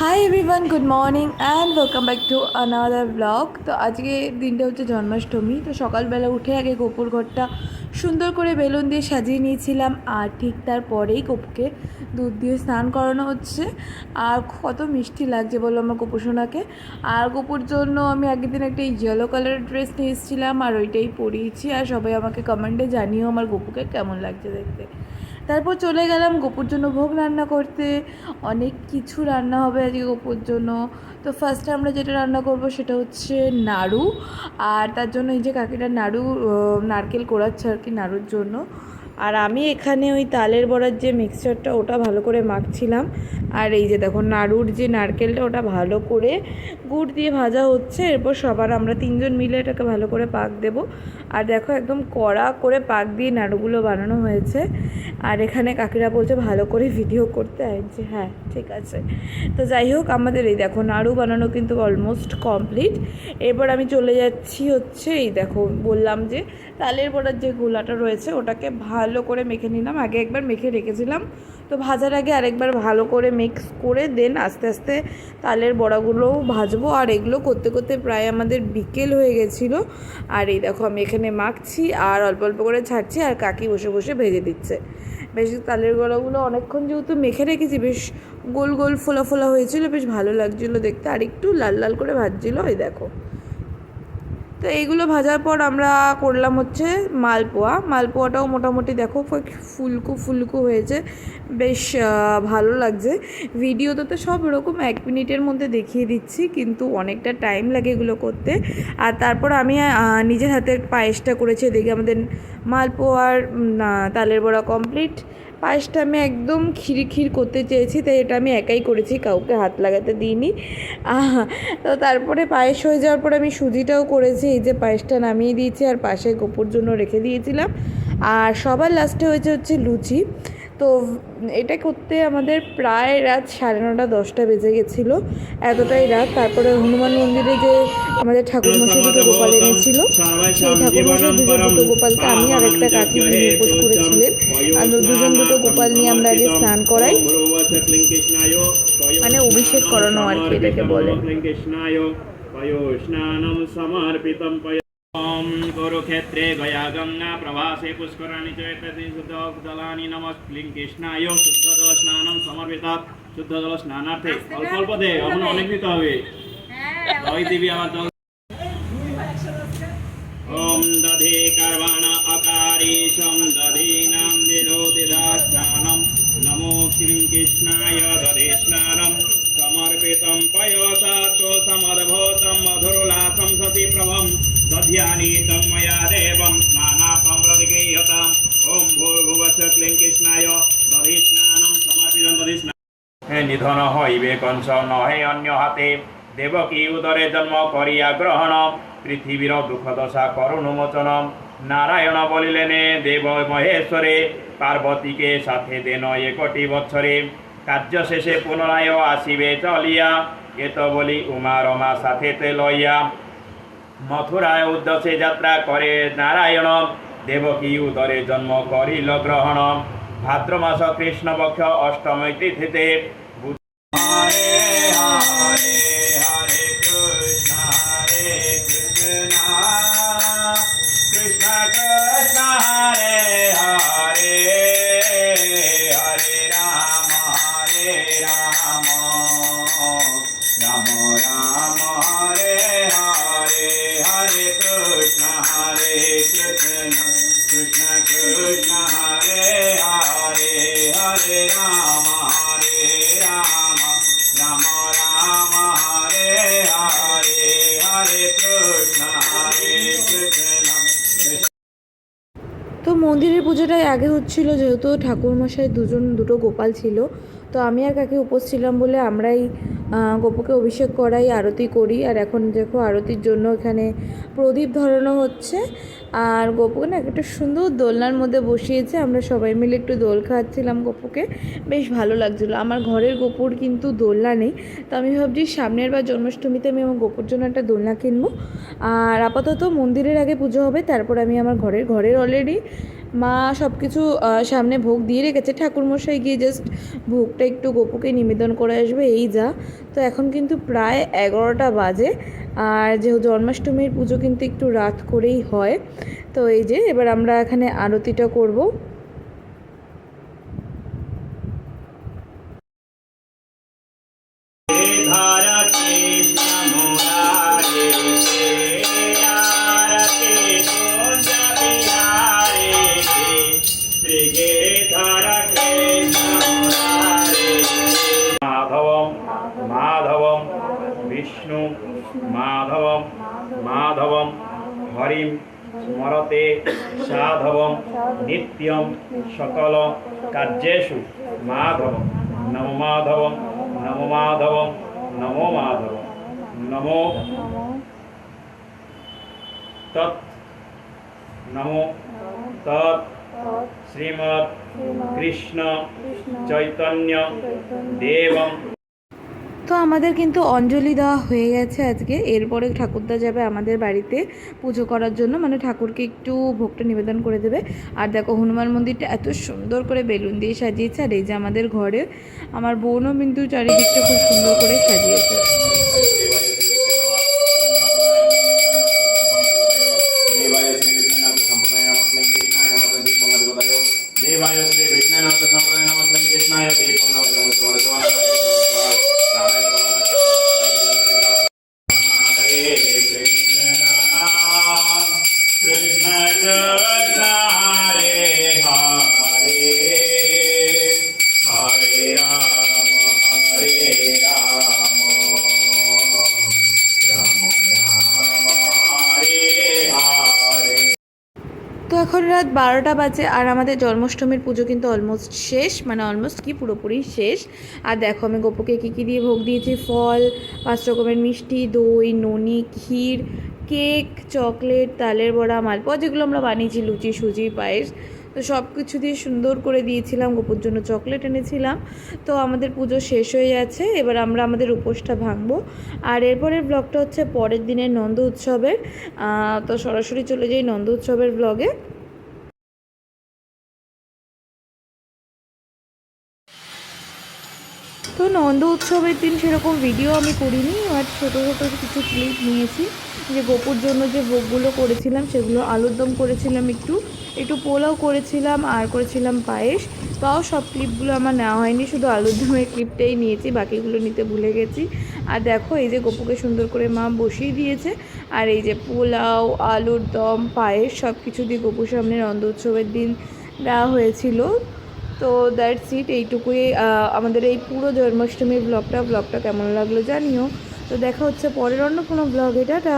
Hi everyone good morning and welcome back to another blog তো আজকে দিনটা হচ্ছে জন্মাষ্টমী, তো সকালবেলা উঠে আগে গোপুর ঘরটা সুন্দর করে বেলুন দিয়ে সাজিয়ে নিয়েছিলাম আর ঠিক তারপরেই গোপুকে দুধ দিয়ে স্নান করানো হচ্ছে। আর কত মিষ্টি লাগছে বলো আমার গোপু সোনাকে। আর গোপুর জন্য আমি আগের দিন একটা ইয়েলো কালারের ড্রেস নিয়ে এসেছিলাম আর ওইটাই পরিয়েছি। আর সবাই আমাকে কমেন্টে জানিও আমার গোপুকে কেমন লাগছে দেখতে। তারপর চলে গেলাম গোপুর জন্য ভোগ রান্না করতে। অনেক কিছু রান্না হবে আজকে গোপুর জন্য। তো ফার্স্টে আমরা যেটা রান্না করব সেটা হচ্ছে নাড়ু। আর তার জন্য এই যে কাকিটা নাড়ু নারকেল কোড়াচ্ছে আর কি নাড়ুর জন্য। আর আমি এখানে ওই তালের বড়ার যে মিক্সচারটা ওটা ভালো করে মাখছিলাম। আর এই যে দেখো নাড়ুর যে নারকেলটা ওটা ভালো করে গুড় দিয়ে ভাজা হচ্ছে। এরপর সবার আমরা তিনজন মিলে এটাকে ভালো করে পাক দেব। আর দেখো একদম কড়া করে পাক দিয়ে নাড়ুগুলো বানানো হয়েছে। আর এখানে কাকিরা বলছে ভালো করে ভিডিও করতে আমি বলছি, হ্যাঁ ঠিক আছে। তো যাই হোক আমাদের এই দেখো নাড়ু বানানো কিন্তু অলমোস্ট কমপ্লিট এরপর আমি চলে যাচ্ছি হচ্ছে এই দেখো বললাম যে তালের বড়ার যে গোলাটা রয়েছে ওটাকে ভালো করে মেখে নিলাম। আগে একবার মেখে রেখেছিলাম। তো ভাজার আগে আরেকবার ভালো করে মিক্স করে দেন আস্তে আস্তে তালের বড়াগুলোও ভাজবো। আর এগুলো করতে করতে প্রায় আমাদের বিকেল হয়ে গেছিল। আর এই দেখো আমি এখানে মাখছি আর অল্প অল্প করে ছাড়ছি আর কাকি বসে বসে ভেজে দিচ্ছে। বেশ তালের গলাগুলো অনেকক্ষণ যেহেতু মেখে রেখেছি, বেশ গোল গোল ফোলা ফোলা হয়েছিল, বেশ ভালো লাগছিল দেখতে। আর একটু লাল লাল করে ভাজছিল ওই দেখো। তো এইগুলো ভাজার পর আমরা করলাম হচ্ছে মালপোয়া। মালপোয়াটাও মোটামুটি দেখো ফুলকু ফুলকু হয়েছে। বেশ ভালো লাগছে। ভিডিওতে তো সব এরকম এক মিনিটের মধ্যে দেখিয়ে দিচ্ছি, কিন্তু অনেকটা টাইম লাগে এগুলো করতে। আর তারপর আমি নিজের হাতের পায়েসটা করেছি দেখি আমাদের মালপোয়ার তালের বড়া কমপ্লিট পায়েসটা আমি একদম খিরখির করতে চেয়েছি, তাই এটা আমি একাই করেছি, কাউকে হাত লাগাতে দিইনি। তো তারপরে পায়েস হয়ে যাওয়ার পর আমি সুজিটাও করেছি, এই যে পায়েসটা নামিয়ে দিয়েছি আর পাশে গোপুর জন্য রেখে দিয়েছিলাম। আর সবার লাস্টে হয়েছে হচ্ছে লুচি। তো এটা করতে আমাদের প্রায় রাত সাড়ে নটা দশটা বেজে গেছিল এতটাই রাত তারপরে হনুমান মন্দিরে যে আমাদের ঠাকুরমশাই দুটো গোপাল এনেছিল সেই ঠাকুরমশাই দুজন দুটো গোপালকে আমি আর একটা কাকি নিয়ে উপোস করেছিলেন আর দুজন দুটো গোপাল নিয়ে আমরা আগে স্নান করাই মানে অভিষেক করানো আর কি এটাকে বলে স্নানম সমর্পিতম পয় ॐ कुरुक्षेत्रे गया गङ्गा प्रवासे पुष्कराणि च एतति शुद्धजलानि नमः क्लीं কৃষ্ণায় শুদ্ধজলস্নানম সমর্পিত শুদ্ধজলস্নানার্থে অল্প অল্প দে এখন অনেক দিতে হবে ওই দিবি আমার জল ॐ दधे कर्वाण अकारीशं दधीनां दिरोदिदास्नानं नमो श्रीं कृष्णाय दधे स्नानं समर्पितं पयोसा तो समद्भूतं मधुरुलासं सति प्रभं दध्यानीतं मया देवं स्नानापं प्रतिगृह्यताम् ॐ भूर्भुवस्य क्लीं कृष्णाय दधि स्नानं समर्पितं दधि स्नानं হে নিধন হইবে কংস নহে অন্য হাতে দেবকী উদরে জন্ম করিয়া গ্রহণ পৃথিবীর দুঃখ দশা করুণ মোচন নারায়ণ বলিলেনে দেব মহেশ্বরে পার্বতীকে সাথে দেন একটি বৎসরে কার্য শেষে পুনরায় আসিবে চলিয়া এত বলি উমা রমা সাথে তে লইয়া মথুরায় উদ্দেশ্যে যাত্রা করে নারায়ণ। দেবকী উদরে জন্ম করিল গ্রহণ। ভাদ্র মাস কৃষ্ণপক্ষ অষ্টমী তিথিতে তো মন্দিরের পুজোটাই আগে হচ্ছিল যেহেতু ঠাকুরমশাই দুজন দুটো গোপাল ছিল। তো আমি আর কাকে উপোস ছিলাম বলে আমরাই গোপুকে অভিষেক করাই, আরতি করি। আর এখন দেখো আরতির জন্য এখানে প্রদীপ ধরানো হচ্ছে। আর গোপুকে না একটা সুন্দর দোলনার মধ্যে বসিয়েছে। আমরা সবাই মিলে একটু দোল খাওয়াচ্ছিলাম গোপুকে। বেশ ভালো লাগছিল। আমার ঘরের গোপুর কিন্তু দোলনা নেই। তো আমি ভাবছি সামনের বার জন্মাষ্টমীতে আমি আমার গোপুর জন্য একটা দোলনা কিনবো। আর আপাতত মন্দিরের আগে পুজো হবে। তারপর আমি আমার ঘরের ঘরের অলরেডি মা সব কিছু সামনে ভোগ দিয়ে রেখেছে। ঠাকুরমশাই গিয়ে জাস্ট ভোগটা একটু গোপুকে নিবেদন করে আসবে, এই যা। তো এখন কিন্তু প্রায় এগারোটা বাজে, আর যেহেতু জন্মাষ্টমীর পুজো কিন্তু একটু রাত করেই হয়, তো এই যে এবার আমরা এখানে আরতিটা করব। মাধবম মাধবম, হরিম, স্মরতে সাধবম, নিত্যম, সকল কার্যেষু মাধবম। নম মাধবম নম মাধবম, নমো মাধবম। নমো তৎ নমো তৎ, শ্রীমৎ কৃষ্ণ চৈতন্য দেবম। তো আমাদের কিন্তু অঞ্জলি দেওয়া হয়ে গেছে আজকে। এরপরে ঠাকুরদা যাবে আমাদের বাড়িতে পুজো করার জন্য। মানে ঠাকুরকে একটু ভোগটা নিবেদন করে দেবে। আর দেখো, হনুমান মন্দিরটা এত সুন্দর করে বেলুন দিয়ে সাজিয়েছে। আর এই যে আমাদের ঘরে, আমার বোনও কিন্তু চারিদিকটা খুব সুন্দর করে সাজিয়েছে। এখন রাত বারোটা বাজে আর আমাদের জন্মাষ্টমীর পুজো কিন্তু অলমোস্ট শেষ মানে অলমোস্ট কি পুরোপুরি শেষ। আর দেখো আমি গোপুকে কী কী দিয়ে ভোগ দিয়েছি, ফল, পাঁচ রকমের মিষ্টি, দই, ননি, ক্ষীর, কেক, চকলেট, তালের বড়া, মালপোয়া, যেগুলো আমরা বানিয়েছি, লুচি, সুজি, পায়েস। তো সব কিছু দিয়ে সুন্দর করে দিয়েছিলাম, গোপুর জন্য চকলেট এনেছিলাম। তো আমাদের পুজো শেষ হয়ে যাচ্ছে এবার আমরা আমাদের উপোসটা ভাঙবো। আর এরপরের ব্লগটা হচ্ছে পরের দিনের নন্দ উৎসবের। তো সরাসরি চলে যাই নন্দ উৎসবের ব্লগে। তো নন্দ উৎসবের দিন সেরকম ভিডিও আমি করিনি আর ছোটো ছোটো কিছু ক্লিপ নিয়েছি। যে গোপুর জন্য যে ভোগগুলো করেছিলাম, সেগুলো আলুর দম করেছিলাম একটু একটু পোলাও করেছিলাম আর করেছিলাম পায়েস। তাও সব ক্লিপগুলো আমার নেওয়া হয়নি, শুধু আলুর দমের ক্লিপটাই নিয়েছি, বাকিগুলো নিতে ভুলে গেছি। আর দেখো, এই যে গোপুকে সুন্দর করে মা বসিয়ে দিয়েছে, আর এই যে পোলাও, আলুর দম, পায়েস সব কিছু দিয়ে গোপুর সামনে নন্দ উৎসবের দিন দেওয়া হয়েছিল। তো দ্যাটস ইট, এইটুকুই আমাদের এই পুরো জন্মাষ্টমীর ব্লগটা ব্লগটা কেমন লাগল জানিও। তো দেখা হচ্ছে পরের অন্য কোনো ব্লগে টাটা।